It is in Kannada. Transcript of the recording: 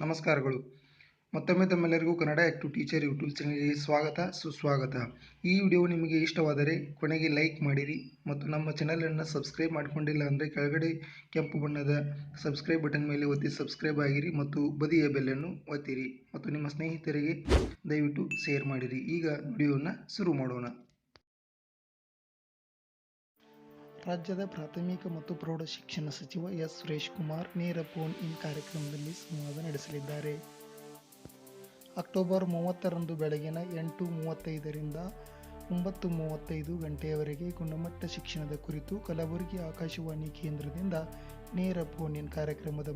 ನಮಸ್ಕಾರಗಳು. ಮತ್ತೊಮ್ಮೆ ತಮ್ಮೆಲ್ಲರಿಗೂ ಕನ್ನಡ ಆ್ಯಕ್ಟಿವ್ ಟೀಚರ್ ಯೂಟ್ಯೂಬ್ ಚಾನಲ್ಗೆ ಸ್ವಾಗತ, ಸುಸ್ವಾಗತ. ಈ ವಿಡಿಯೋ ನಿಮಗೆ ಇಷ್ಟವಾದರೆ ಕೊನೆಗೆ ಲೈಕ್ ಮಾಡಿರಿ ಮತ್ತು ನಮ್ಮ ಚಾನಲನ್ನು ಸಬ್ಸ್ಕ್ರೈಬ್ ಮಾಡಿಕೊಂಡಿಲ್ಲ ಅಂದರೆ ಕೆಳಗಡೆ ಕೆಂಪು ಬಣ್ಣದ ಸಬ್ಸ್ಕ್ರೈಬ್ ಬಟನ್ ಮೇಲೆ ಒತ್ತಿ ಸಬ್ಸ್ಕ್ರೈಬ್ ಆಗಿರಿ ಮತ್ತು ಬದಿಯ ಬೆಲ್ಲನ್ನು ಒತ್ತಿರಿ ಮತ್ತು ನಿಮ್ಮ ಸ್ನೇಹಿತರಿಗೆ ದಯವಿಟ್ಟು ಶೇರ್ ಮಾಡಿರಿ. ಈಗ ವಿಡಿಯೋವನ್ನು ಶುರು ಮಾಡೋಣ. ರಾಜ್ಯದ ಪ್ರಾಥಮಿಕ ಮತ್ತು ಪ್ರೌಢ ಶಿಕ್ಷಣ ಸಚಿವ ಎಸ್. ಸುರೇಶ್ ಕುಮಾರ್ ನೇರ ಫೋನ್ ಇನ್ ಕಾರ್ಯಕ್ರಮದಲ್ಲಿ ಸಂವಾದ ನಡೆಸಲಿದ್ದಾರೆ. ಅಕ್ಟೋಬರ್ ಮೂವತ್ತರಂದು ಬೆಳಗಿನ ಎಂಟು ಮೂವತ್ತೈದರಿಂದ ಒಂಬತ್ತು ಮೂವತ್ತೈದು ಗಂಟೆಯವರೆಗೆ ಗುಣಮಟ್ಟ ಶಿಕ್ಷಣದ ಕುರಿತು ಕಲಬುರಗಿ ಆಕಾಶವಾಣಿ ಕೇಂದ್ರದಿಂದ ನೇರ ಫೋನ್ ಇನ್ ಕಾರ್ಯಕ್ರಮದ